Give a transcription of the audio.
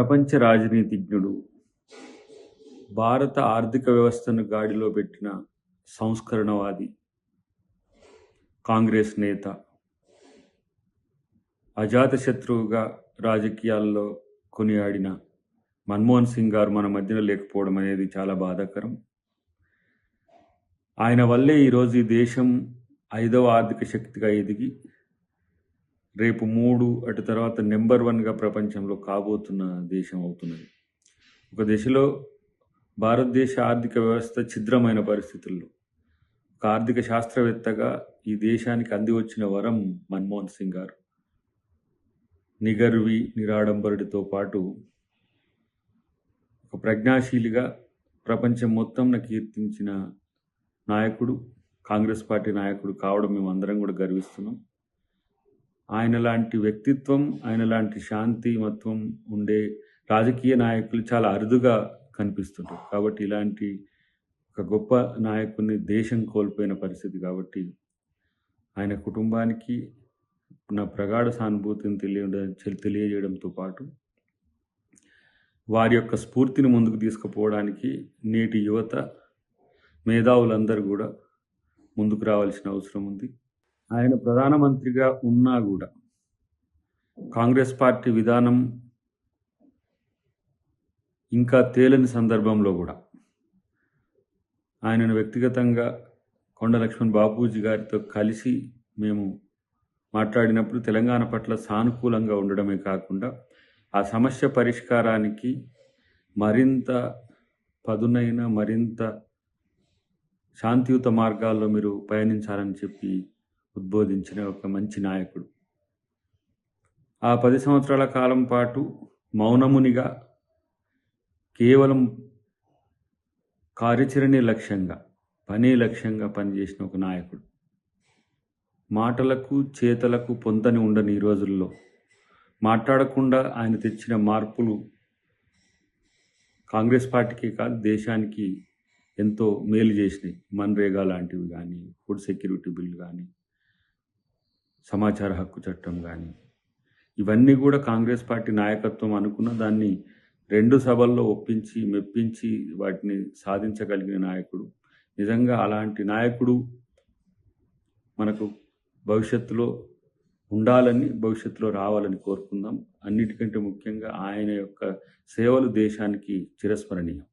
ప్రపంచ రాజనీతిజ్ఞుడు. భారత ఆర్థిక వ్యవస్థను గాడిలో పెట్టిన సంస్కరణవాది. కాంగ్రెస్ నేత. అజాతశత్రువుగా రాజకీయాల్లో కొనియాడిన మన్మోహన్ సింగ్ గారు మన మధ్యన లేకపోవడం అనేది చాలా బాధాకరం. ఆయన వల్లే ఈరోజు ఈ దేశం ఐదవ ఆర్థిక శక్తిగా ఎదిగి రేపు మూడు అటు తర్వాత నెంబర్ వన్గా ప్రపంచంలో కాబోతున్న దేశం అవుతున్నది. ఒక దశలో భారతదేశ ఆర్థిక వ్యవస్థ ఛిద్రమైన పరిస్థితుల్లో. ఒక ఆర్థిక శాస్త్రవేత్తగా ఈ దేశానికి అంది వచ్చిన వరం మన్మోహన్ సింగ్ గారు. నిగర్వి నిరాడంబరుడితో పాటు ఒక ప్రజ్ఞాశీలిగా ప్రపంచం మొత్తం కీర్తించిన నాయకుడు కాంగ్రెస్ పార్టీ నాయకుడు కావడం మేము అందరం కూడా గర్విస్తున్నాం. ఆయన లాంటి వ్యక్తిత్వం ఆయన లాంటి శాంతి మత్వం ఉండే రాజకీయ నాయకులు చాలా అరుదుగా కనిపిస్తుంటారు. కాబట్టి ఇలాంటి ఒక గొప్ప నాయకుడిని దేశం కోల్పోయిన పరిస్థితి కాబట్టి ఆయన కుటుంబానికి నా ప్రగాఢ సానుభూతిని తెలియ తెలియజేయడంతో పాటు వారి యొక్క స్ఫూర్తిని ముందుకు తీసుకుపోవడానికి నేటి యువత మేధావులందరూ కూడా ముందుకు రావాల్సిన అవసరం ఉంది. ఆయన ప్రధానమంత్రిగా ఉన్నా కూడా కాంగ్రెస్ పార్టీ విధానం ఇంకా తేలని సందర్భంలో కూడా ఆయనను వ్యక్తిగతంగా కొండ లక్ష్మణ్ బాపూజీ గారితో కలిసి మేము మాట్లాడినప్పుడు తెలంగాణ పట్ల సానుకూలంగా ఉండడమే కాకుండా ఆ సమస్య పరిష్కారానికి మరింత పదునైన మరింత శాంతియుత మార్గాల్లో మీరు పయనించాలని చెప్పి ఉద్బోధించిన ఒక మంచి నాయకుడు. ఆ పది సంవత్సరాల కాలం పాటు మౌనమునిగా కేవలం కార్యాచరణే లక్ష్యంగా పనే లక్ష్యంగా పనిచేసిన ఒక నాయకుడు. మాటలకు చేతలకు పొంతని ఉండని ఈ రోజుల్లో మాట్లాడకుండా ఆయన తెచ్చిన మార్పులు కాంగ్రెస్ పార్టీకి కాదు దేశానికి ఎంతో మేలు చేసినాయి. మన్రేగా లాంటివి కానీ ఫుడ్ సెక్యూరిటీ బిల్ కానీ సమాచార హక్కు చట్టం కానీ ఇవన్నీ కూడా కాంగ్రెస్ పార్టీ నాయకత్వం అనుకున్న దాన్ని రెండు సభల్లో ఒప్పించి మెప్పించి వాటిని సాధించగలిగిన నాయకుడు. నిజంగా అలాంటి నాయకుడు మనకు భవిష్యత్తులో ఉండాలని భవిష్యత్తులో రావాలని కోరుకుందాం. అన్నిటికంటే ముఖ్యంగా ఆయన యొక్క సేవలు దేశానికి చిరస్మరణీయం.